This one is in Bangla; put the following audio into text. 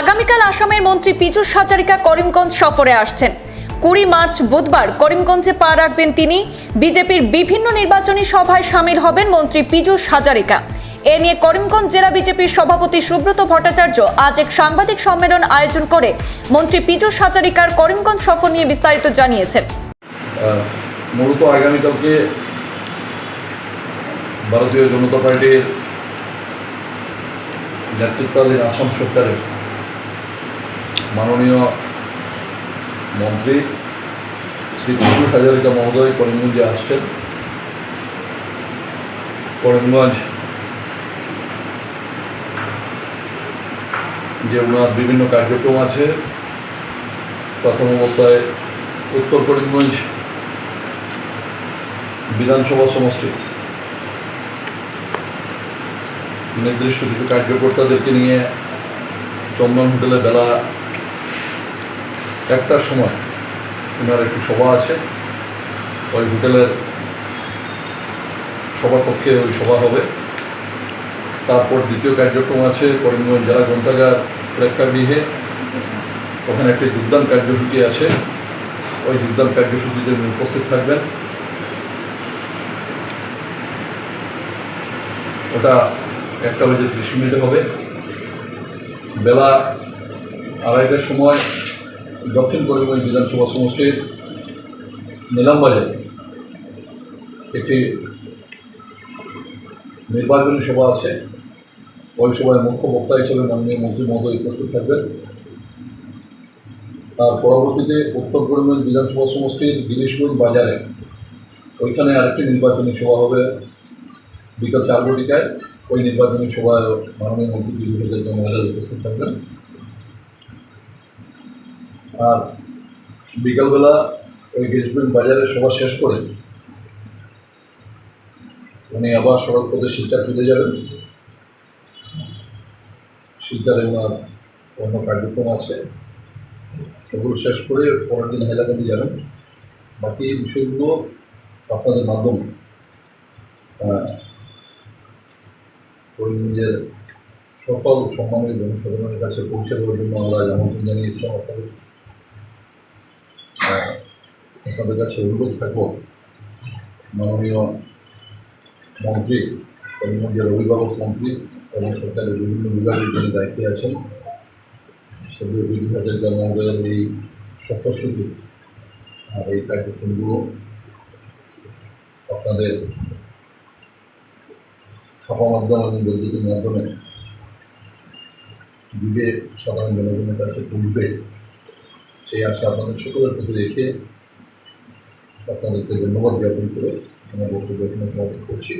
আগামীকাল আসামের মন্ত্রী পীযূষ হাজারিকা করিমগঞ্জ সফরে আসছেন। কুড়ি মার্চ বুধবার করিমগঞ্জে পা রাখবেন তিনি। বিজেপির বিভিন্ন নির্বাচনী সভায় সামিল হবেন মন্ত্রী পীযূষ হাজারিকা। এ নিয়ে করিমগঞ্জ জেলা বিজেপির সভাপতি সুব্রত ভট্টাচার্য আজ এক সাংবাদিক সম্মেলন আয়োজন করে মন্ত্রী পীযূষ হাজারিকার করিমগঞ্জ সফর নিয়ে বিস্তারিত জানিয়েছেন। মূলত আগামীকালকে ভারতীয় জনতা পার্টির নেতৃত্বাধীন আসাম সরকারের মাননীয় মন্ত্রী শ্রী পীযূষ হাজারিকা মহোদয় করিমগঞ্জে আসছেন। করিমগঞ্জ যে ওনার বিভিন্ন কার্যক্রম আছে, প্রথম অবস্থায় উত্তর করিমগঞ্জ বিধানসভা সমষ্টি। নির্দিষ্ট কিছু কার্যকর্তাদেরকে নিয়ে চন্দন হোটেলে বেলা একটার সময় ওনার একটি সভা আছে। ওই হোটেলের সভাকক্ষে ওই সভা হবে। তারপর দ্বিতীয় কার্যক্রম আছে করিমগঞ্জ জেলা গ্রন্থাগার প্রেক্ষাগৃহে। ওখানে একটি যোগদান কার্যসূচি আছে। ওই যোগদান কার্যসূচিতে উনি উপস্থিত থাকবেন। ওটা একটা বাজে ত্রিশ মিনিটে হবে। বেলা আড়াইটার সময় দক্ষিণ করিমগঞ্জ বিধানসভা সমষ্টির নিলামবাজারে একটি নির্বাচনী সভা আছে। ওই সভায় মুখ্য বক্তা হিসেবে মাননীয় মন্ত্রী মহোদয় উপস্থিত থাকবেন। তার পরবর্তীতে উত্তর করিমগঞ্জ বিধানসভা সমষ্টির গিরিশগঞ্জ বাজারে ওইখানে আরেকটি নির্বাচনী সভা হবে বিকাল চার ঘটিকায়। ওই নির্বাচনী সভায় মাননীয় মন্ত্রী বিজু হাজারিকা মহিলা উপস্থিত থাকবেন। আর বিকালবেলা ওই গিরিশগঞ্জ বাজারে সভা শেষ করে উনি আবার সড়ক পথে শিলচর ফিরে যাবেন। শিলচরে ওনার অন্য কার্যক্রম আছে। এগুলো শেষ করে পরের দিন হাইলাকান্দি যাবেন। বাকি এই বিষয়গুলো আপনাদের মাধ্যমে আহ, করিমগঞ্জের সকল সম্মানিত জনসাধারণের কাছে পৌঁছে দেওয়ার জন্য আমরা আমন্ত্রণ জানিয়েছিলাম আপনাদের। আপনাদের কাছে অনুরোধ থাকব। মাননীয় মন্ত্রী করিমগঞ্জের অভিভাবক মন্ত্রী এবং সরকারের বিভিন্ন বিভাগের যিনি দায়িত্বে আছেন সেগুলো বিদ্যুৎ হাজারিকা এই সফরসূচি আর এই কার্যক্রমগুলো আপনাদের ছাপা মাধ্যম এবং বৈদ্যুতিক মাধ্যমে যুগে সাধারণ জনগণের কাছে পৌঁছবে, সেই আশা আপনাদের সকলের প্রতি রেখে আপনাদেরকে ধন্যবাদ জ্ঞাপন করে আমার বক্তব্য এখানে সমাপ্ত করছি।